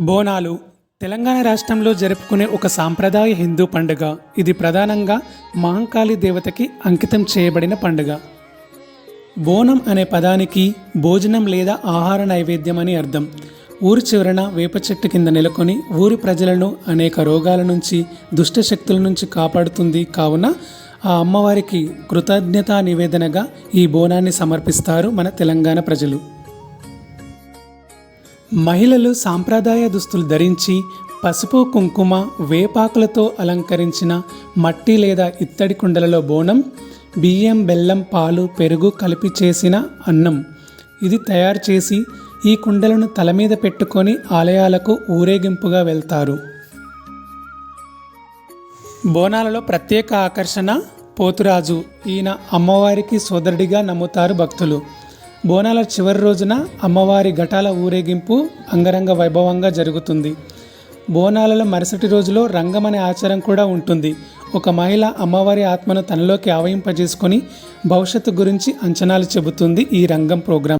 బోనాలు. తెలంగాణ రాష్ట్రంలో జరుపుకునే ఒక సాంప్రదాయ హిందూ పండుగ. ఇది ప్రధానంగా మహంకాళి దేవతకి అంకితం చేయబడిన పండుగ. బోనం అనే పదానికి భోజనం లేదా ఆహార నైవేద్యం అని అర్థం. ఊరి చివరన వేప చెట్టు కింద నెలకొని ఊరి ప్రజలను అనేక రోగాల నుంచి దుష్ట శక్తుల నుంచి కాపాడుతుంది కావున ఆ అమ్మవారికి కృతజ్ఞతా నివేదనగా ఈ బోనాన్ని సమర్పిస్తారు మన తెలంగాణ ప్రజలు. మహిళలు సాంప్రదాయ దుస్తులు ధరించి పసుపు కుంకుమ వేపాకులతో అలంకరించిన మట్టి లేదా ఇత్తడి కుండలలో బోనం బియ్యం బెల్లం పాలు పెరుగు కలిపి చేసిన అన్నం. ఇది తయారు చేసి ఈ కుండలను తల మీద పెట్టుకొని ఆలయాలకు ఊరేగింపుగా వెళ్తారు. బోనాలలో ప్రత్యేక ఆకర్షణ పోతురాజు. ఈయన అమ్మవారికి సోదరుడిగా నమ్ముతారు భక్తులు. బోనాల చివరి రోజున అమ్మవారి ఘటాల ఊరేగింపు అంగరంగ వైభవంగా జరుగుతుంది. బోనాలలో మరుసటి రోజులో రంగం అనే ఆచారం కూడా ఉంటుంది. ఒక మహిళ అమ్మవారి ఆత్మను తనలోకి ఆవయింపజేసుకొని భవిష్యత్తు గురించి అంచనాలు చెబుతుంది ఈ రంగం ప్రోగ్రాం.